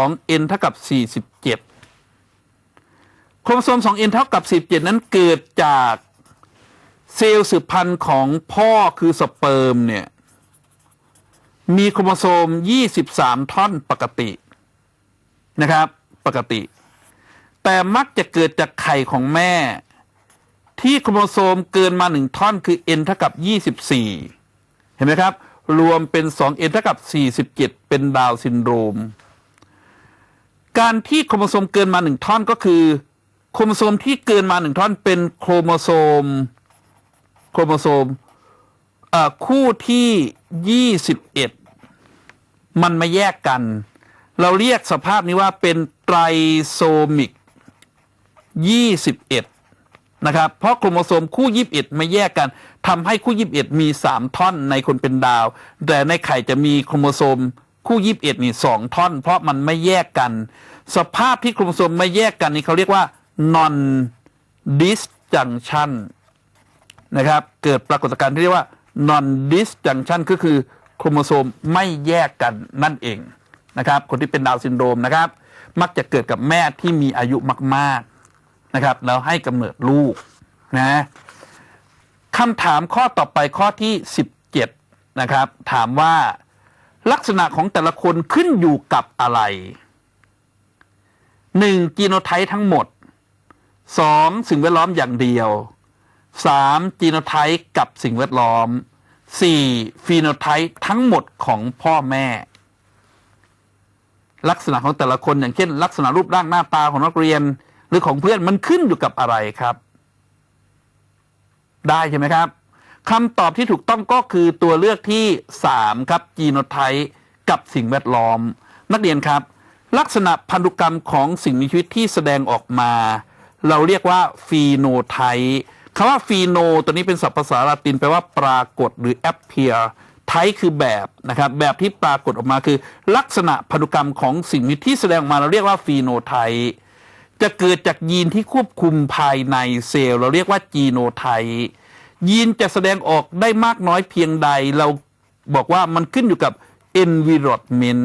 2n เท่ากับ 47 โครโมโซม 2n เท่ากับ 47 นั้นเกิดจากเซลล์สืบพันธุ์ของพ่อคือสเปิร์มเนี่ย มีโครโมโซม 23 ท่อนปกตินะครับ ปกติ แต่มักจะเกิดจากไข่ของแม่ ที่โครโมโซมเกินมาหนึ่งท่อนคือ n เท่ากับ 24 เห็นไหมครับ รวมเป็น 2n เท่ากับ 47 เป็นดาวซินโดรม การที่โครโมโซมเกินมาหนึ่งท่อนก็คือ โครโมโซมที่เกินมาหนึ่งท่อนเป็นโครโมโซม โครโมโซมเอ่อคู่ที่21มันมาแยกกัน เราเรียกสภาพนี้ว่าเป็นไตรโซมิก21นะครับ เพราะโครโมโซมคู่21มาแยกกันทำให้คู่21มี3ท่อนในคนเป็นดาว แต่ในไข่จะมีโครโมโซม คู่21นี่2ท่อน เพราะมันไม่แยกกัน สภาพที่โครโมโซมไม่แยกกันนี่เขาเรียกว่า non disjunction นะครับ เกิดปรากฏการณ์ที่เรียกว่า non disjunction ก็คือโครโมโซมไม่แยกกันนั่นเองนะครับ คนที่เป็นดาวซินโดรมนะครับ มักจะเกิดกับแม่ที่มีอายุมากๆนะครับ แล้วให้กำเนิดลูกนะคำถามข้อต่อไปข้อที่ 17 นะครับ ถามว่า ลักษณะของแต่ละคนขึ้นอยู่กับอะไรหนึ่งจีโนไทป์ทั้งหมดสองสิ่งแวดล้อมอย่างเดียวสามจีโนไทป์กับสิ่งแวดล้อมสี่ฟีโนไทป์ทั้งหมดของพ่อแม่ ลักษณะของแต่ละคนอย่างเช่น ลักษณะรูปร่างหน้าตาของนักเรียนหรือของเพื่อนมันขึ้นอยู่กับอะไรครับ ได้ใช่ไหมครับ คำตอบที่ถูกต้องก็คือตัวเลือกที่สามครับจีโนไทป์กับสิ่งแวดล้อม นักเรียนครับ ลักษณะพันธุกรรมของสิ่งมีชีวิตที่แสดงออกมา เราเรียกว่าฟีโนไทป์คำว่าฟีโนตัวนี้เป็นศัพท์ภาษาละตินแปลว่าปรากฏหรือ appear ไทป์คือแบบนะครับแบบที่ปรากฏออกมาคือ ลักษณะพันธุกรรมของสิ่งมีชีวิตที่แสดงออกมาเราเรียกว่าฟีโนไทป์จะเกิดจากยีนที่ควบคุมภายในเซลล์ เราเรียกว่าจีโนไทป์ ยีนจะแสดงออกได้มากน้อยเพียงใด เราบอกว่ามันขึ้นอยู่กับ environment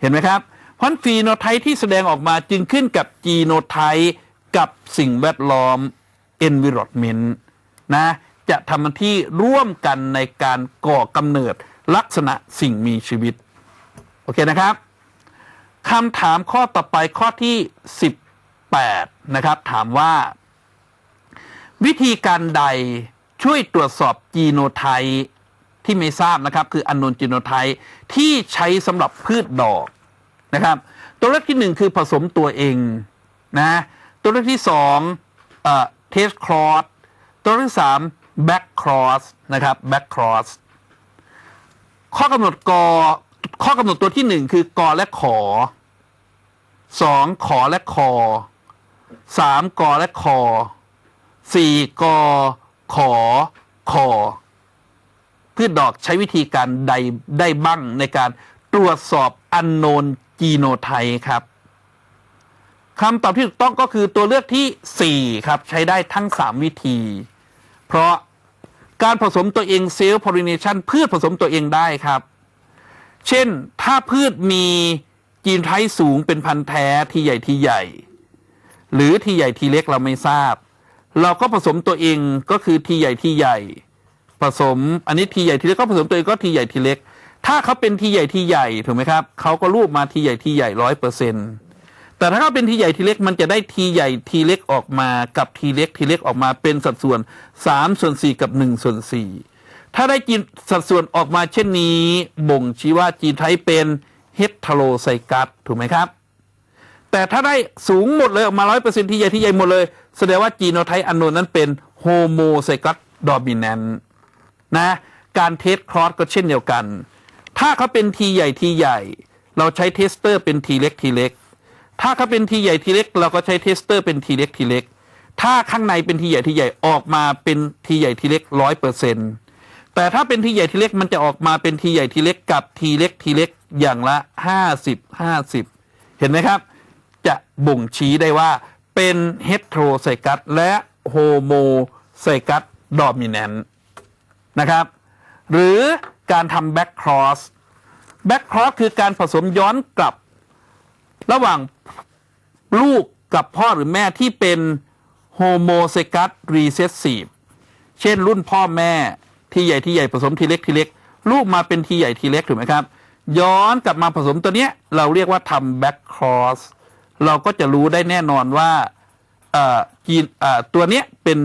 เห็นไหมครับเพราะฟีโนไทป์ที่แสดงออกมาจึงขึ้นกับจีโนไทป์กับสิ่งแวดล้อม environment นะจะทำหน้าที่ร่วมกันในการก่อกำเนิดลักษณะสิ่งมีชีวิต โอเคนะครับคำถามข้อต่อไปข้อที่ 18 นะครับ ถามว่า วิธีการใดช่วยตรวจสอบจีโนไทป์ที่ไม่ทราบนะครับ คืออนนจีโนไทป์ที่ใช้สำหรับพืชดอกนะครับ ตัวเลือกที่หนึ่งคือผสมตัวเองนะตัวเลือกที่สองเทสครอสตัวเลือกที่สามแบ็กครอสนะครับแบ็กครอสข้อกำหนดกอข้อกำหนดตัวที่หนึ่งคือกอและขอสองขอและคอสามกอและคอ สี่กอขอคอพืชดอกใช้วิธีการใดได้บ้างในการตรวจสอบอันโนนจีโนไทครับคำตอบที่ถูกต้องก็คือตัวเลือกที่ 4 ครับ ใช้ได้ทั้ง 3 วิธี เพราะการผสมตัวเองเซลล์พอลิเนชันพืชผสมตัวเองได้ครับ เช่นถ้าพืชมีจีนไทป์สูงเป็นพันธุ์แท้ทีใหญ่ทีใหญ่ หรือทีใหญ่ทีเล็กเราไม่ทราบ เราก็ผสมตัวเองก็คือทีใหญ่ทีใหญ่ ผสม อันนี้ทีใหญ่ทีเล็กก็ผสมตัวเองก็ทีใหญ่ทีเล็ก ถ้าเขาเป็นทีใหญ่ทีใหญ่ถูกไหมครับเขาก็รูปมาทีใหญ่ทีใหญ่ร้อยเปอร์เซ็นต์แต่ถ้าเขาเป็นทีใหญ่ทีเล็กมันจะได้ทีใหญ่ทีเล็กออกมากับทีเล็กทีเล็กออกมาเป็นสัดส่วนสามส่วนสี่กับหนึ่งส่วนสี่ถ้าได้จีนสัดส่วนออกมาเช่นนี้ บ่งชี้ว่าจีนไทป์เป็นเฮตโรไซกัสถูกไหมครับ แต่ถ้าได้สูงหมดเลยออกมาร้อยเปอร์เซ็นต์ที่ใหญ่ที่ใหญ่หมดเลย แสดงว่าจีโนไทป์อันโนนนั้นเป็นโฮโมไซกัสดอมิแนนนะการเทสครอสก็เช่นเดียวกัน ถ้าเขาเป็นทีใหญ่ทีใหญ่ เราใช้เทสเตอร์เป็นทีเล็กทีเล็ก ถ้าเขาเป็นทีใหญ่ทีเล็ก เราก็ใช้เทสเตอร์เป็นทีเล็กทีเล็ก ถ้าข้างในเป็นทีใหญ่ทีใหญ่ออกมาเป็นทีใหญ่ทีเล็กร้อยเปอร์เซ็นตแต่ถ้าเป็นทีใหญ่ทีเล็กมันจะออกมาเป็นทีใหญ่ทีเล็กกับทีเล็กทีเล็กอย่างละห้าสิบห้าสิบเห็นไหมครับ จะบ่งชี้ได้ว่า เป็นเฮตโรไซกัสและโฮโมไซกัสดอมิแนนต์นะครับ หรือการทำแบ็กครอสแบ็กครอสคือการผสมย้อนกลับ ระหว่างลูกกับพ่อหรือแม่ที่เป็นโฮโมเซกัสรีเซสซีฟเช่นรุ่นพ่อแม่ที่ใหญ่ที่ใหญ่ผสมทีเล็กทีเล็ก ลูกมาเป็นทีใหญ่ทีเล็กถูกไหมครับ ย้อนกลับมาผสมตัวเนี้ยเราเรียกว่าทำแบ็กครอส เราก็จะรู้ได้แน่นอนว่าจีนตัวเนี้ยเป็น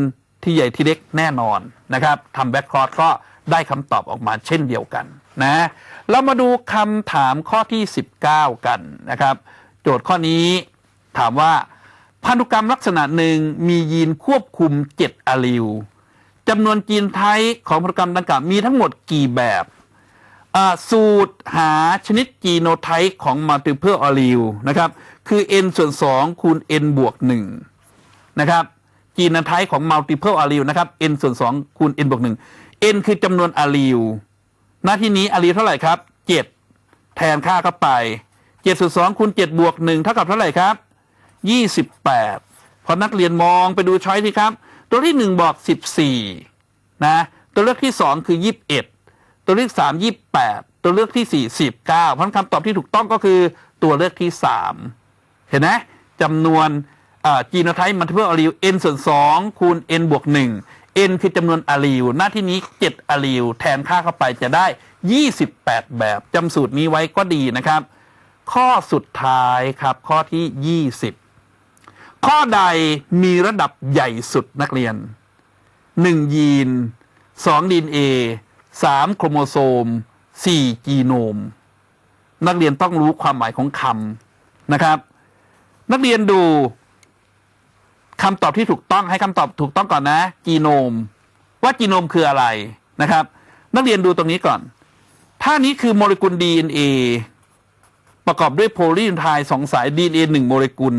ที่ใหญ่ที่เล็กแน่นอนนะครับทำแบ็กครอสก็ได้คำตอบออกมาเช่นเดียวกันนะเรามาดูคำถามข้อที่ 19 กันนะครับ โจทย์ข้อนี้ถามว่าพันธุกรรมลักษณะหนึ่งมียีนควบคุม 7อะลีลจำนวนจีนไทยของพันธุกรรมดังกล่าวมีทั้งหมดกี่แบบ สูตรหาชนิดจีโนไทป์ของ multiple allele นะครับ คือ n ส่วน 2 คูณ n บวก1นะครับจีโนไทป์ของ multiple allele นะครับ n ส่วน 2 คูณ n บวก1 n คือจำนวน allele หน้าที่นี้ allele เท่าไหร่ครับ 7 แทนค่าเข้าไป 7 ส่วน 2 คูณ 7 บวก 1 เท่ากับเท่าไหร่ครับ 28 พอนักเรียนมองไปดูช้อยที่ครับ ตัวที่ 1 บอก 14 นะ ตัวเลือกที่ 2 คือ 21 ตัวเลือกที่3 28ตัวเลือกที่4 19เพราะนั้นคำตอบที่ถูกต้องก็คือตัวเลือกที่3เห็นไหมจำนวนจีโนไทป์มัลติเพิลอะลีล n ส่วน2คูณ n บวก1 n คือจำนวนอะลีลหน้าที่นี้7อะลีลแทนค่าเข้าไปจะได้28แบบจำสูตรนี้ไว้ก็ดีนะครับ ข้อสุดท้ายครับข้อที่20ข้อใดมีระดับใหญ่สุดนักเรียน1ยีน2ดีเอ นเอ3โครโมโซม4จีโนม นักเรียนต้องรู้ความหมายของคำนะครับ นักเรียนดูคำตอบที่ถูกต้องให้คำตอบถูกต้องก่อนนะ จีโนม ว่าจีโนมคืออะไรนะครับ นักเรียนดูตรงนี้ก่อน ถ้านี้คือโมเลกุล DNA ประกอบด้วยโพลีนูไทด์สองสาย DNA หนึ่งโมเลกุล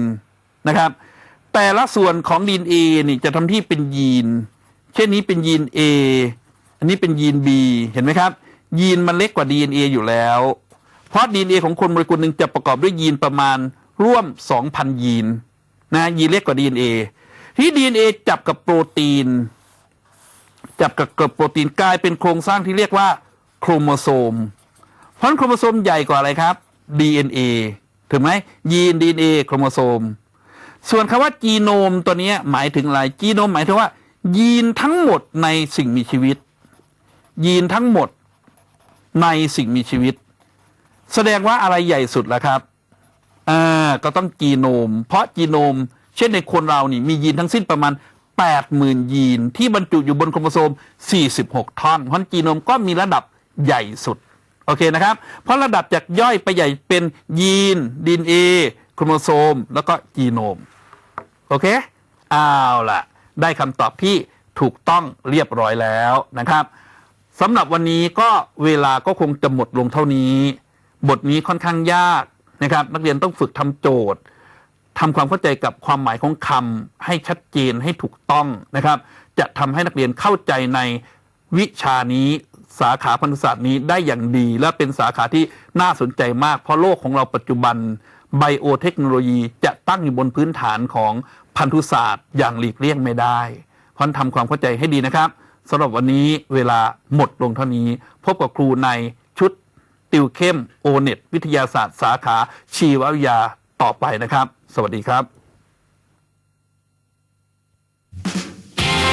นะครับ แต่ละส่วนของ DNA นี่จะทำที่เป็นยีน เช่นนี้เป็นยีน A อันนี้เป็นยีน B เห็นไหมครับ ยีนมันเล็กกว่า DNA อยู่แล้ว เพราะ DNA ของคนโมเลกุลหนึ่งจะประกอบด้วยยีนประมาณร่วม 2,000 ยีนนะยีนเล็กกว่า DNA ที่ DNA จับกับโปรตีน จับกับกับโปรตีนกลายเป็นโครงสร้างที่เรียกว่าโครโมโซม เพราะโครโมโซมใหญ่กว่าอะไรครับ DNA ถูกไหมยีน DNA โครโมโซม ส่วนคำว่าจีโนมตัวนี้หมายถึงอะไรจีโนมหมายถึงว่า ยีนทั้งหมดในสิ่งมีชีวิต ยีนทั้งหมดในสิ่งมีชีวิต แสดงว่าอะไรใหญ่สุดล่ะครับอ่าก็ต้องจีโนม เพราะจีโนม เช่นในคนเรานี่มียีนทั้งสิ้นประมาณ 80,000 ยีน ที่บรรจุอยู่บนโครโมโซม 46 ท่อนเพราะจีโนมก็มีระดับใหญ่สุดโอเคนะครับ เพราะระดับจากย่อยไปใหญ่เป็นยีนดีเอโครโมโซม แล้วก็จีโนม โอเคเอาล่ะ ได้คำตอบที่ถูกต้องเรียบร้อยแล้วนะครับ สำหรับวันนี้ก็เวลาก็คงจะหมดลงเท่านี้ บทนี้ค่อนข้างยากนะครับ นักเรียนต้องฝึกทำโจทย์ทำความเข้าใจกับความหมายของคำให้ชัดเจนให้ถูกต้องนะครับ จะทำให้นักเรียนเข้าใจในวิชานี้สาขาพันธุศาสตร์นี้ได้อย่างดี และเป็นสาขาที่น่าสนใจมาก เพราะโลกของเราปัจจุบันไบโอเทคโนโลยีจะตั้งอยู่บนพื้นฐานของพันธุศาสตร์อย่างหลีกเลี่ยงไม่ได้เพราะฉะนั้นทำความเข้าใจให้ดีนะครับ สำหรับวันนี้เวลาหมดลงเท่านี้ พบกับครูในชุดติวเข้มโอเน็ตวิทยาศาสตร์สาขาชีววิทยาต่อไปนะครับ สวัสดีครับ